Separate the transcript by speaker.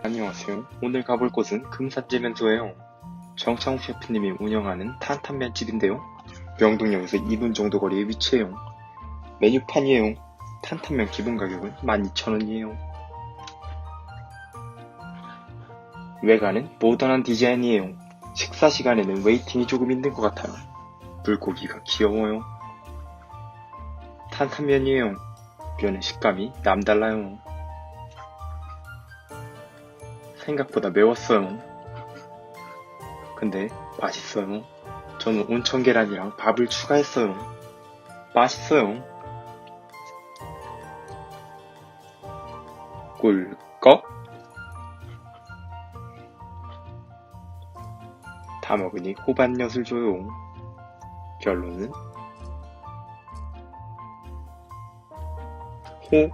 Speaker 1: 안녕하세요. 오늘 가볼 곳은 금산제면소예요. 정창욱 셰프님이 운영하는 탄탄면집인데요. 명동역에서 2분 정도 거리에 위치해요. 메뉴판이에요. 탄탄면 기본 가격은 12,000원이에요. 외관은 모던한 디자인이에요. 식사 시간에는 웨이팅이 조금 있는 것 같아요. 물고기가 귀여워요. 탄탄면이에요. 면의 식감이 남달라요. 생각보다 매웠어요. 근데 맛있어요. 저는 온천 계란이랑 밥을 추가했어요. 맛있어요. 꿀꺽? 다 먹으니 호반엿을 줘요. 결론은 호